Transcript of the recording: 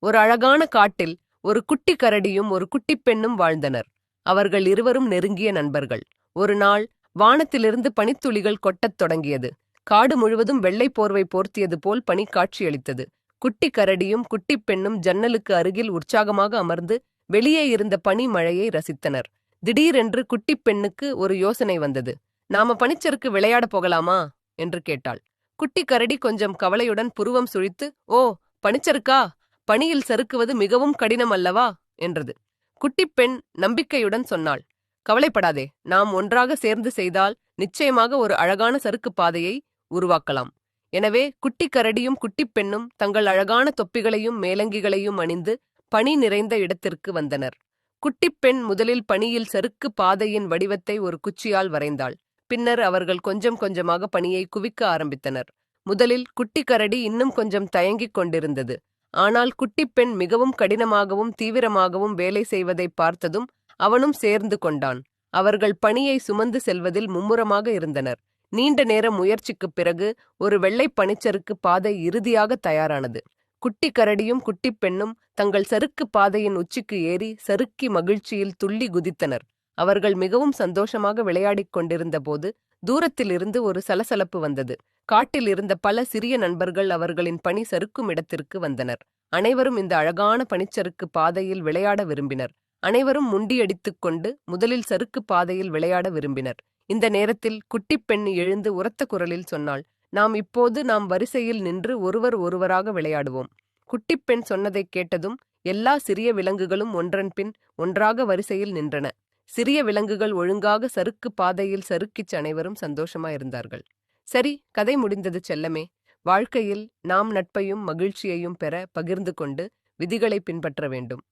ஒரு அழகான காட்டில் ஒரு குட்டி கரடியும் ஒரு குட்டிப் பெண்ணும் வாழ்ந்தனர். அவர்கள் இருவரும் நெருங்கிய நண்பர்கள். ஒரு நாள் வானத்திலிருந்து பனித்துளிகள் கொட்டத் தொடங்கியது. காடு முழுவதும் வெள்ளை போர்வை போர்த்தியது போல் பனி காட்சியளித்தது. குட்டி கரடியும் குட்டிப் பெண்ணும் ஜன்னலுக்கு அருகில் உற்சாகமாக அமர்ந்து வெளியே இருந்த பனி மழையை ரசித்தனர். திடீரென்று குட்டிப் பெண்ணுக்கு ஒரு யோசனை வந்தது. நாம பனிச்சருக்கு விளையாடப் போகலாமா? என்று கேட்டாள். குட்டி கரடி கொஞ்சம் கவலையுடன் புருவம் சுழித்து ஓ பனிச்சருக்கா பனியில் சறுக்குவது மிகவும் கடினம் அல்லவா என்றது. குட்டிப் பெண் நம்பிக்கையுடன் சொன்னாள். கவலைப்படாதே நாம் ஒன்றாக சேர்ந்து செய்தால் நிச்சயமாக ஒரு அழகான சறுக்கு பாதையை உருவாக்கலாம். எனவே குட்டி கரடியும் குட்டிப் பெண்ணும் தங்கள் அழகான தொப்பிகளையும் மேலங்கிகளையும் அணிந்து பனி நிறைந்த இடத்திற்கு வந்தனர். குட்டிப் பெண் முதலில் பனியில் சறுக்கு பாதையின் வடிவத்தை ஒரு குச்சியால் வரைந்தாள். பின்னர் அவர்கள் கொஞ்சம் கொஞ்சமாக பணியை குவிக்க ஆரம்பித்தனர். முதலில் குட்டி கரடி இன்னும் கொஞ்சம் தயங்கிக் கொண்டிருந்தது. ஆனால் குட்டிப் பெண் மிகவும் கடினமாகவும் தீவிரமாகவும் வேலை செய்வதை பார்த்ததும் அவனும் சேர்ந்து கொண்டான். அவர்கள் பணியை சுமந்து செல்வதில் மும்முரமாக இருந்தனர். நீண்ட நேர முயற்சிக்குப் பிறகு ஒரு வெள்ளை பனிச்சருக்கு பாதை இறுதியாக தயாரானது. குட்டி கரடியும் குட்டிப் பெண்ணும் தங்கள் சறுக்கு பாதையின் உச்சிக்கு ஏறி சறுக்கி மகிழ்ச்சியில் துள்ளி குதித்தனர். அவர்கள் மிகவும் சந்தோஷமாக விளையாடிக் கொண்டிருந்த போது தூரத்திலிருந்து ஒரு சலசலப்பு வந்தது. காட்டில் இருந்த பல சிறிய நண்பர்கள் அவர்களின் பணி சறுக்கும் இடத்திற்கு வந்தனர். அனைவரும் இந்த அழகான பனிச்சறுக்கு பாதையில் விளையாட விரும்பினர். அனைவரும் முண்டியடித்துக் கொண்டு முதலில் சறுக்கு பாதையில் விளையாட விரும்பினர். இந்த நேரத்தில் குட்டிப் பெண் எழுந்து உரத்த குரலில் சொன்னாள் நாம் இப்போது நாம் வரிசையில் நின்று ஒருவர் ஒருவராக விளையாடுவோம். குட்டிப் பெண் சொன்னதைக் கேட்டதும் எல்லா சிறிய விலங்குகளும் ஒன்றன் பின் ஒன்றாக வரிசையில் நின்றன. சிறிய விலங்குகள் ஒழுங்காக சறுக்கு பாதையில் சறுக்கிச் அனைவரும் சந்தோஷமாயிருந்தார்கள் சரி கதை முடிந்தது செல்லமே. வாழ்க்கையில் நாம் நட்பையும் மகிழ்ச்சியையும் பெற பகிர்ந்து கொண்டு விதிகளை பின்பற்ற வேண்டும்.